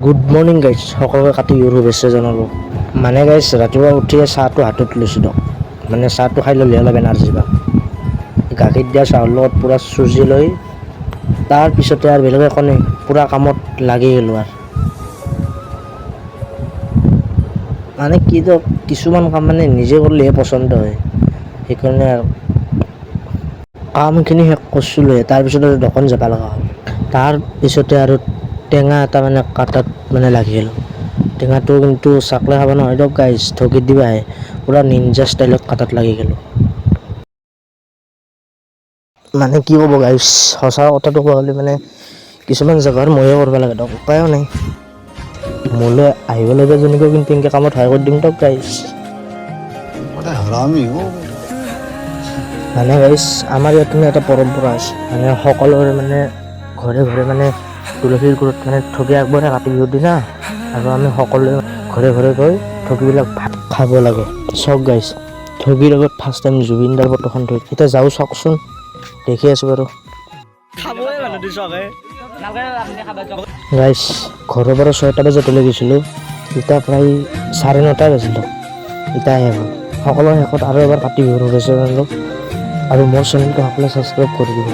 Good morning guys সকলোকে কাতি বিহুৰ শুভেচ্ছা জনালোঁ। মানে গাইজ ৰাতিপুৱা উঠিয়ে চাহটো হাতত লৈছোঁ দিয়ক মানে চাহটো খাই ল'লে অলপ এনাৰ্জি পাম। গাখীৰ দিয়া চাহৰ লগত পূৰা চুজি লৈ তাৰপিছতে আৰু বেলেগ একো নাই পূৰা কামত লাগি গ'লোঁ আৰু। মানে কি দিয়ক কিছুমান কাম মানে নিজে কৰিলেহে পচন্দ হয়। সেইকাৰণে আৰু কামখিনি শেষ কৰিছিলোঁহে তাৰপিছতে দোকান যাব লগা হ'ল। তাৰপিছতে আৰু টেঙা এটা মানে কাটাত মানে লাগিল টেঙাটো কিন্তু চাকলে খাব নহয় দিয়ক গাইজ ঢকি দিবাহে পূৰা নিঞ্জা ষ্টাইলত কাটাত লাগি গ'লোঁ। মানে কি ক'ব গাইজ সঁচা কথাটো কোৱা হ'লে মানে কিছুমান জেগাৰ ময়ে কৰিব লাগে দিয়ক উপায়ো নাই। মোলৈ আহিবলগীয়া লাগে যেনেকৈ কিন্তু এনেকৈ কামত সহায় কৰি দিম দিয়ক গাইজ মানে গাইজ আমাৰ ইয়াত মানে এটা পৰম্পৰা আছে। মানে সকলোৰে মানে ঘৰে ঘৰে মানে তুলসীৰ গুৰিত মানে ঠগি আগবঢ়ে কাতি বিহুৰ দিনা আৰু আমি সকলোৱে ঘৰে ঘৰে গৈ ঠগিবিলাক খাব লাগে। চাওক গাইজ ঠগিৰ আগত ফাৰ্ষ্ট টাইম জুবিনদাৰ ফটোখন থৈ এতিয়া যাওঁ চাওকচোন দেখি আছোঁ বাৰু। গাইজ ঘৰৰ পৰা ছয়টা বজাত ওলাই গৈছিলোঁ। এতিয়া প্ৰায় চাৰে নটা বাজিলোঁ। এতিয়া শেষ হ'ল সকলোৰে শেষত আৰু এবাৰ কাতি বিহুৰ শুভেচ্ছা জনালোঁ আৰু মোৰ চেনেলটো সকলোৱে ছাবস্ক্ৰাইব কৰি দিব।